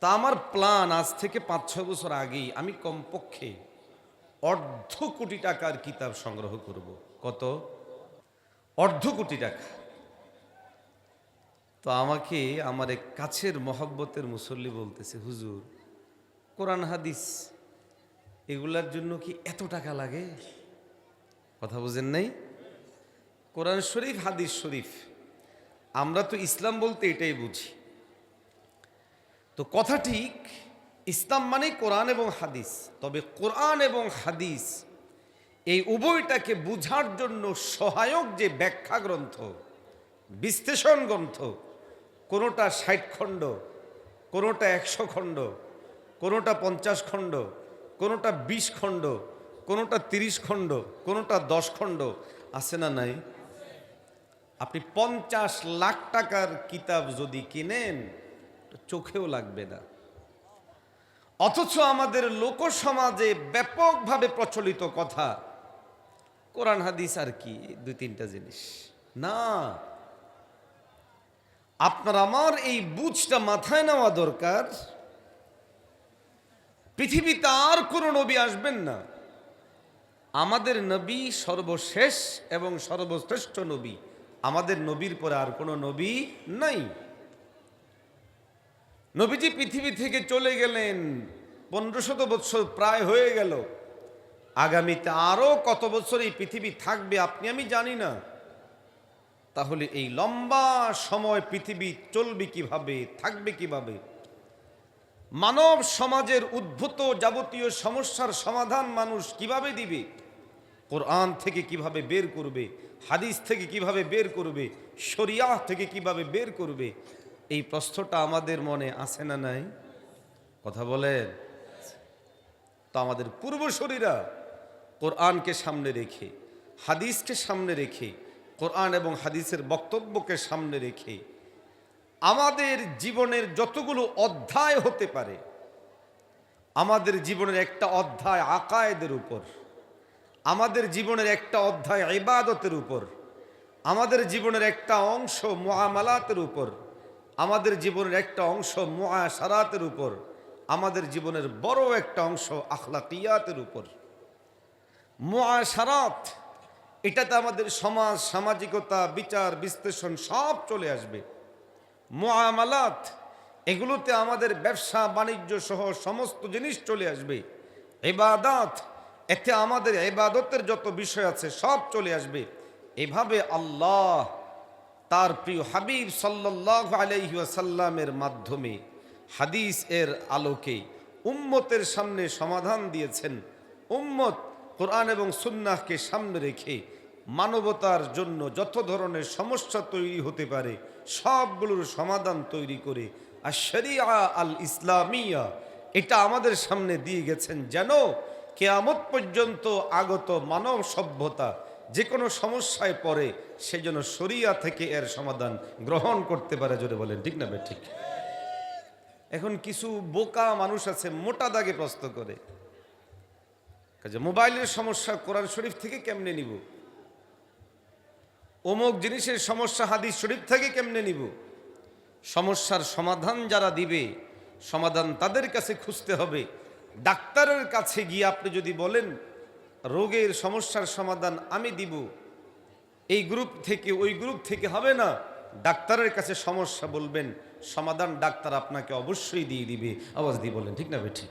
তা আমার প্ল্যান আজ থেকে পাঁচ ছয় বছর আগেই আমি কমপক্ষে অর্ধ কোটি টাকার কিতাব সংগ্রহ করব। কত? অর্ধ কোটি টাকা। তো আমাকে আমার এক কাছের মহব্বতের মুসল্লি বলতেছে, হুজুর, কোরআন, হাদিস, এগুলার জন্য কি এত টাকা লাগে? কথা বুঝেন নাই? কোরআন শরীফ, হাদিস শরীফ। আমরা তো ইসলাম বলতে এটাই বুঝি। তো কথা ঠিক, ইসলাম মানে কোরআন এবং হাদিস। তবে কোরআন এবং হাদিস এই উভয়টাকে বুঝার জন্য সহায়ক যে ব্যাখ্যা গ্রন্থ বিশ্লেষণ গ্রন্থ, কোনোটা ষাট খণ্ড, কোনোটা একশো খণ্ড, কোনোটা পঞ্চাশ খণ্ড, কোনোটা বিশ খণ্ড, কোনোটা তিরিশ খণ্ড, কোনোটা দশ খণ্ড, আছে না নাই? আপনি পঞ্চাশ লাখ টাকার কিতাব যদি কিনেন চোখেও লাগবে না। অথচ আমাদের লোক সমাজে ব্যাপকভাবে প্রচলিত কথা, কোরআন, হাদিস আর কি দুই তিনটা জিনিস। না, আপনার, আমার এই বুঝটা মাথায় নেওয়া দরকার, পৃথিবীতে আর কোনো নবী আসবেন না। আমাদের নবী সর্বশেষ এবং সর্বশ্রেষ্ঠ নবী, আমাদের নবীর পরে আর কোনো নবী নাই। নবীজি পৃথিবী থেকে চলে গেলেন। পনেরো শত বৎসর প্রায় হয়ে গেল। আগামীতে আরও কত বছর এই পৃথিবী থাকবে আপনি আমি জানি না। তাহলে এই লম্বা সময় পৃথিবী চলবে কীভাবে, থাকবে কীভাবে? মানব সমাজের উদ্ভূত যাবতীয় সমস্যার সমাধান মানুষ কীভাবে দিবে? কোরআন থেকে কীভাবে বের করবে? হাদিস থেকে কীভাবে বের করবে? শরিয়াহ থেকে কীভাবে বের করবে? এই প্রশ্নটা আমাদের মনে আছে না নাই? কথা বলেন। তো আমাদের পূর্বশরীরা কোরআনকে সামনে রেখে, হাদিসকে সামনে রেখে, কোরআন এবং হাদিসের বক্তব্যকে সামনে রেখে আমাদের জীবনের যতগুলো অধ্যায় হতে পারে, আমাদের জীবনের একটা অধ্যায় আকায়েদের উপর, আমাদের জীবনের একটা অধ্যায় ইবাদতের উপর, আমাদের জীবনের একটা অংশ মহামালাতের উপর আমাদের জীবনের একটা অংশ মুআশারাতের উপর, আমাদের জীবনের বড় একটা অংশ আখলাকিয়াতের উপর। মুআশারাত, এটাতে আমাদের সমাজ, সামাজিকতা, বিচার, বিশ্লেষণ সব চলে আসবে। মুআমালাত, এগুলোতে আমাদের ব্যবসা, বাণিজ্য সহ সমস্ত জিনিস চলে আসবে। এবাদাত এতে আমাদের এবাদতের যত বিষয় আছে সব চলে আসবে। এভাবে আল্লাহ তার প্রিয় হাবিব সাল্লাহ আলহিসাল্লামের মাধ্যমে হাদিস এর আলোকে উম্মতের সামনে সমাধান দিয়েছেন। উম্মত কোরআন এবং সুন্নাহকে সামনে রেখে মানবতার জন্য যত ধরনের সমস্যা তৈরি হতে পারে, সবগুলোর সমাধান তৈরি করে আর শরিয়া আল ইসলামিয়া, এটা আমাদের সামনে দিয়ে গেছেন যেন কেয়ামত পর্যন্ত আগত মানব সভ্যতা যে কোনো সমস্যায় পড়ে, সে যেন শরিয়া থেকে এর সমাধান গ্রহণ করতে পারে, জোরে বলেন, ঠিক না ঠিক এখন কিছু বোকা মানুষ আছে, মোটা দাগে প্রস্ত করে। কাজে মোবাইলের সমস্যা কোরআন শরীফ থেকে কেমনে নিব? অমুক জিনিসের সমস্যা হাদিস শরীফ থেকে কেমনে নিব? সমস্যার সমাধান যারা দিবে, সমাধান তাদের কাছে খুঁজতে হবে। ডাক্তারের কাছে গিয়ে আপনি যদি বলেন রোগের সমস্যার সমাধান আমি দিব। এই গ্রুপ থেকে, ওই গ্রুপ থেকে হবে না। ডাক্তারের কাছে সমস্যা বলবেন, সমাধান ডাক্তার আপনাকে অবশ্যই দিয়ে দিবে। আওয়াজ দিয়ে বলেন ঠিক না ভাই ঠিক?